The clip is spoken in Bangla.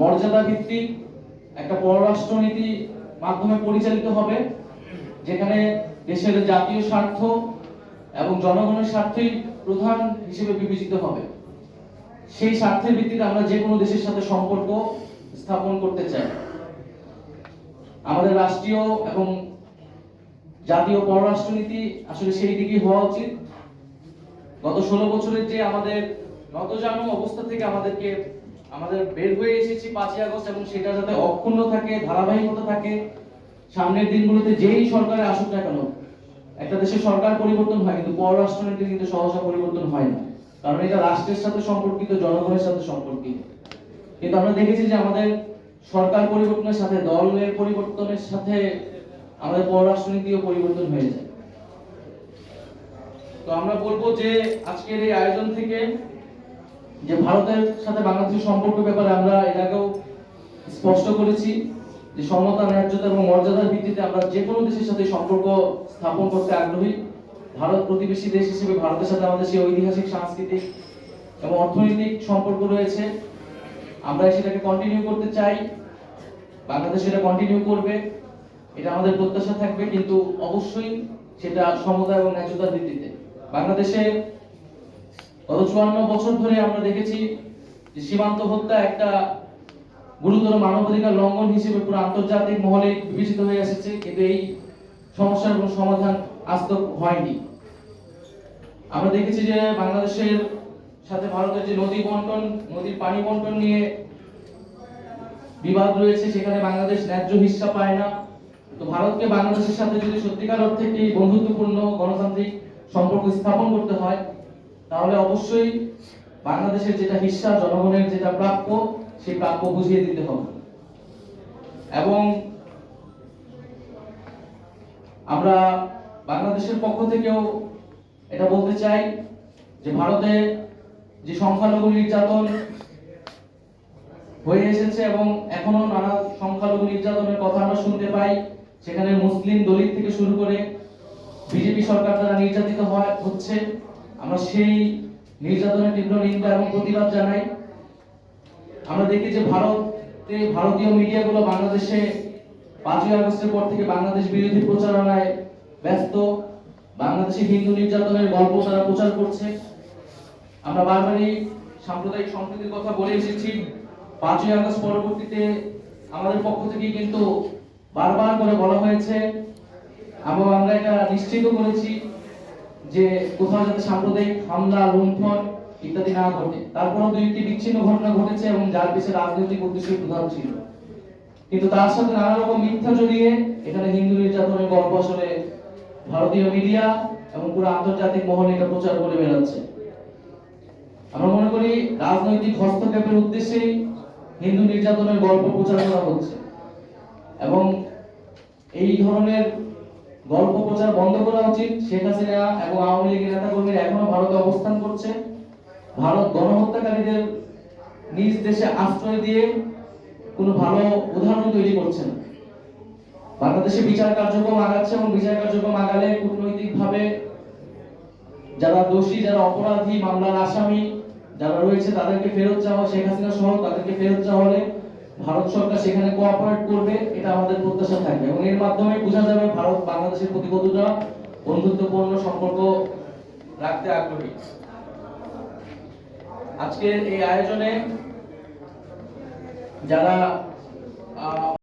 মর্যাদা ভিত্তিক একটা পররাষ্ট্রনীতি মাধ্যমে পরিচালিত হবে, যেখানে দেশের জাতীয় স্বার্থ এবং জনগণের স্বার্থই প্রধান হিসেবে বিবেচিত হবে। সেই স্বার্থের ভিত্তিতে আমরা যে কোনো দেশের সাথে সম্পর্ক স্থাপন করতে চাই। আমাদের রাষ্ট্রীয় এবং জাতীয় পররাষ্ট্রনীতি আসলে সেই দিকেই হওয়া উচিত। গত ষোলো বছরের যে আমাদের নতজানু অবস্থা থেকে আমাদেরকে আমাদের বের হয়ে এসেছি পাঁচই আগস্ট এবং সেটা যাতে অক্ষুণ্ণ থাকে, ধারাবাহিকতা থাকে, সামনের দিনগুলোতে যেই সরকারে আসুক না কেন, একটা দেশের সরকার পরিবর্তন হয়, কিন্তু পররাষ্ট্রনীতি কিন্তু সহসা পরিবর্তন হয় না। কারণ এটা রাষ্ট্রের সাথে সম্পর্কিত, জনগণের সাথে সম্পর্কিত। কিন্তু আমরা দেখেছি যে আমাদের সরকার পরিবর্তনের সাথে, দলের পরিবর্তনের সাথে আমাদের পররাষ্ট্রনীতিও পরিবর্তন হয়ে যায়। তো আমরা বলব যে আজকের এই আয়োজন থেকে যে ভারতের সাথে বাংলাদেশের সম্পর্ক ব্যাপারে আমরা এর আগেও স্পষ্ট করেছি যে সমতা, ন্যায্যতা এবং মর্যাদার ভিত্তিতে আমরা যে কোনো দেশের সাথে সম্পর্ক স্থাপন করতে আগ্রহী। ভারত প্রতিবেশী দেশ হিসেবে ভারতের সাথে আমাদের সেই ঐতিহাসিক, সাংস্কৃতিক এবং অর্থনৈতিক সম্পর্ক রয়েছে। আমরা সেটাকে কন্টিনিউ করতে চাই। বাংলাদেশ সেটা কন্টিনিউ করবে। এটা আমাদের প্রত্যাশা থাকবে, কিন্তু অবশ্যই সেটা সমতা এবং ন্যায্যতার ভিত্তিতে। বাংলাদেশে গত চুয়ান্ন বছর ধরে আমরা দেখেছি যে সীমান্ত হত্যা একটা গুরুতর মানবাধিকার লঙ্ঘন হিসেবে পুরো আন্তর্জাতিক মহলে বিবেচিত হয়ে এসেছে, কিন্তু এই সমস্যার কোনো সমাধান আজ হয়নি। আমরা দেখেছি যে বাংলাদেশের সাথে ভারতের যে নদী বন্টন, নদীর পানি বন্টন নিয়ে বিবাদ রয়েছে, সেখানে বাংলাদেশ ন্যায্য হিস্সা পায় না। তো ভারতকে বাংলাদেশের সাথে যদি সত্যিকার অর্থে একটি বন্ধুত্বপূর্ণ গণতান্ত্রিক সম্পর্ক স্থাপন করতে হয় তাহলে অবশ্যই বাংলাদেশের যেটা হিস্সা জনগণের যেটা প্রাপ্য, সেই প্রাপ্য বুঝিয়ে দিতে হবে। এবং আমরা বাংলাদেশের পক্ষ থেকেও এটা বলতে চাই যে ভারতে যে সংখ্যালঘু নির্যাতন হয়ে এসেছে এবং এখনও নানা সংখ্যালঘু নির্যাতনের কথা আমরা শুনতে পাই, সেখানে মুসলিম দলিত থেকে শুরু করে বিজেপি সরকার দ্বারা নির্যাতিত হয়, হচ্ছে। আমরা সেই নির্যাতনের তীব্র নিন্দা এবং প্রতিবাদ জানাই। আমরা দেখি যে ভারতে ভারতীয় মিডিয়াগুলো বাংলাদেশে পাঁচই আগস্টের পর থেকে বাংলাদেশ বিরোধী প্রচারণায় ব্যস্ত। বাংলাদেশে হিন্দু নির্যাতনের গল্প তারা প্রচার করছে। আমরা বারবারই সাম্প্রদায়িক সম্প্রীতির কথা বলে এসেছি। পাঁচই আগস্ট পরবর্তীতে আমাদের পক্ষ থেকে কিন্তু বারবার করে বলা হয়েছে। এবং আমরা এটা নিশ্চিত করেছি। যে কোথাও যাতে সাম্প্রদায়িক হামলা, লুণ্ঠন ইত্যাদি না ঘটে। তারপরও দুই একটি বিচ্ছিন্ন ঘটনা ঘটেছে এবং যার পিছনে রাজনৈতিক উদ্দেশ্য প্রধান ছিল। কিন্তু তার সাথে নানা রকম মিথ্যা জড়িয়ে এখানে হিন্দু নির্যাতনের গল্প আসলে ভারতীয় মিডিয়া এবং পুরো আন্তর্জাতিক মহলে এটা প্রচার করে বেড়াচ্ছে। আমরা মনে করি রাজনৈতিক হস্তক্ষেপের উদ্দেশ্যেই হিন্দু নির্যাতনের গল্প প্রচার করা হচ্ছে। এবং এই ধরনের গল্প প্রচার বন্ধ করা উচিত। শেখ হাসিনা এবং আওয়ামী লীগের নেতা কর্মীরা এখনও ভারতে অবস্থান করছে। ভারত গণহত্যাকারীদের নিজ দেশে আশ্রয় দিয়ে কোনো ভালো উদাহরণ তৈরি করছে না। বাংলাদেশে বিচার কার্যক্রম আগাচ্ছে এবং বিচার কার্যক্রম আগালে কূটনৈতিকভাবে যারা দোষী, যারা অপরাধী, মামলার আসামি যারা রয়েছে, তাদেরকে ফেরত চাওয়া শেখ হাসিনা সহ, তাদেরকে ফেরত চাওয়া হলে ভারত সরকার সেখানে কোঅপারেট করবে, এটা আমাদের প্রত্যাশা থাকবে। এবং এর মাধ্যমে বোঝা যাবে ভারত বাংলাদেশের প্রতি কতটা বন্ধুত্বপূর্ণ সম্পর্ক রাখতে আগ্রহী। আজকের এই আয়োজনে যারা